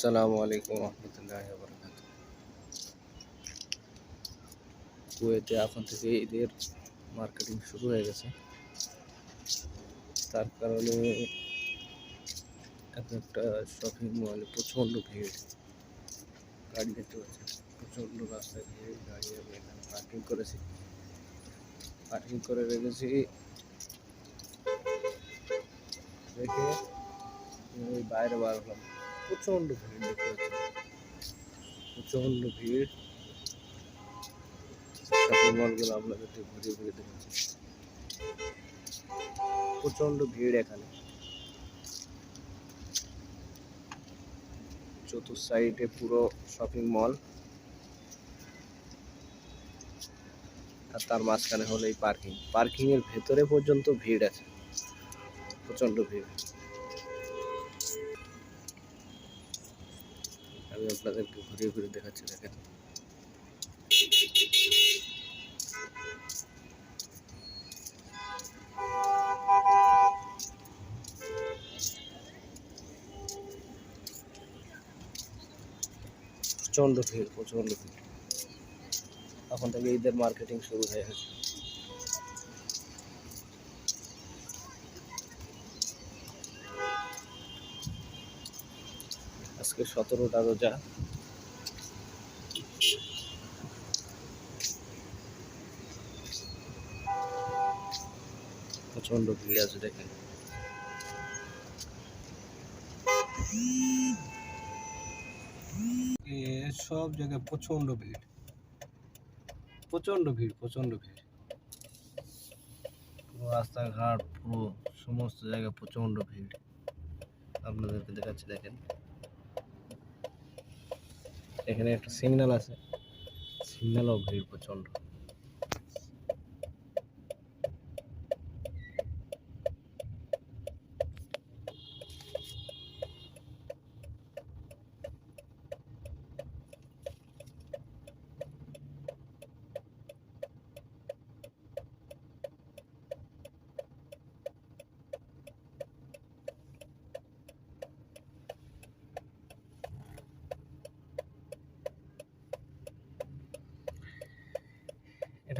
আসসালামু আলাইকুম রহমতুল্লাহ বরকাত কুয়েতে এখন থেকে ঈদের মার্কেটিং শুরু হয়ে গেছে তার কারণে এখন একটা শপিং মলে প্রচণ্ড ভিড় গাড়ি দেখতে পাচ্ছেন প্রচণ্ড রাস্তায় ভিড় গাড়ি আমি এখানে পার্কিং করেছি পার্কিং করে রেখেছি রেখে ওই বাইরে বার হলাম প্রচণ্ড ভিড় দেখতে পাচ্ছেন প্রচণ্ড ভিড়। শপিং মলগুলো আপনাদেরকে ঘুরে ঘুরে দেখাচ্ছি। প্রচণ্ড ভিড় এখানে। চতুর্থ সাইডে পুরো শপিং মল আর তার মাঝখানে হলো এই পার্কিং পার্কিং এর ভেতরে পর্যন্ত ভিড় আছে। প্রচণ্ড ভিড়। আমি আপনাদেরকে ঘুরিয়ে ঘুরে দেখাচ্ছি, দেখেন। প্রচণ্ড ভিড় প্রচণ্ড ভিড়। এখন থেকে ঈদের মার্কেটিং শুরু হয়ে গেছে। আজকে সতেরোটা রোজা। প্রচণ্ড ভিড় আছে দেখেন। সব জায়গায় প্রচণ্ড ভিড়। প্রচণ্ড ভিড় প্রচণ্ড ভিড়। পুরো রাস্তাঘাট, পুরো সমস্ত জায়গায় প্রচণ্ড ভিড়। আপনাদেরকে দেখাচ্ছি, দেখেন। এখানে একটা সিগন্যাল আছে। সিগন্যালও ভিড় প্রচণ্ড।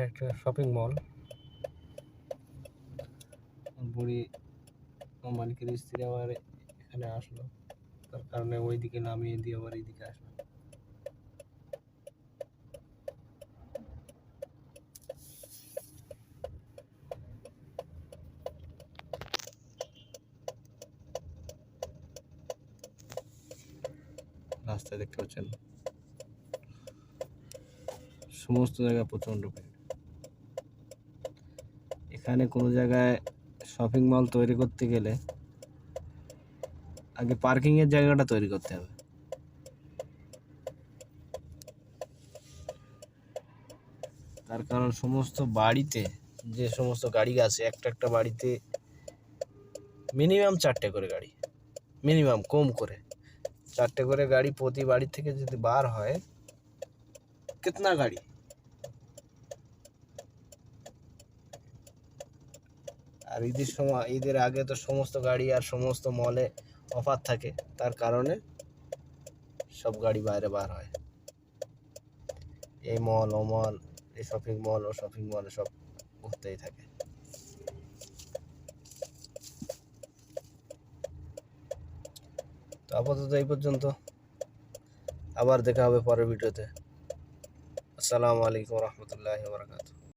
এটা একটা শপিং মল বুড়ি মালিকের স্ত্রী আবার এখানে আসলো। তার কারণে ওইদিকে নামিয়ে দিয়ে আবার এইদিকে আসলো। রাস্তায় দেখতে পাচ্ছেন। সমস্ত জায়গায় প্রচণ্ড ভিড়। এখানে কোনো জায়গায় শপিং মল তৈরি করতে গেলে আগে পার্কিং এর জায়গাটা তৈরি করতে হবে। তার কারণ সমস্ত বাড়িতে যে সমস্ত গাড়ি আছে, একটা একটা বাড়িতে মিনিমাম চারটে করে গাড়ি মিনিমাম কম করে। চারটে করে গাড়ি প্রতি বাড়ি থেকে যদি বার হয়, কিতনা গাড়ি? আর ঈদের সময়, ঈদের আগে তো সমস্ত গাড়ি আর সমস্ত মলে অফার থাকে। তার কারণে সব গাড়ি বাইরে বার হয়। এই মল, ও মল, এই শপিং মল ও শপিং মলে সব ঘুরতেই থাকে। তো আপাতত এই পর্যন্ত। আবার দেখা হবে পরের ভিডিওতে। আসসালামু আলাইকুম রহমতুল্লাহ বরকাত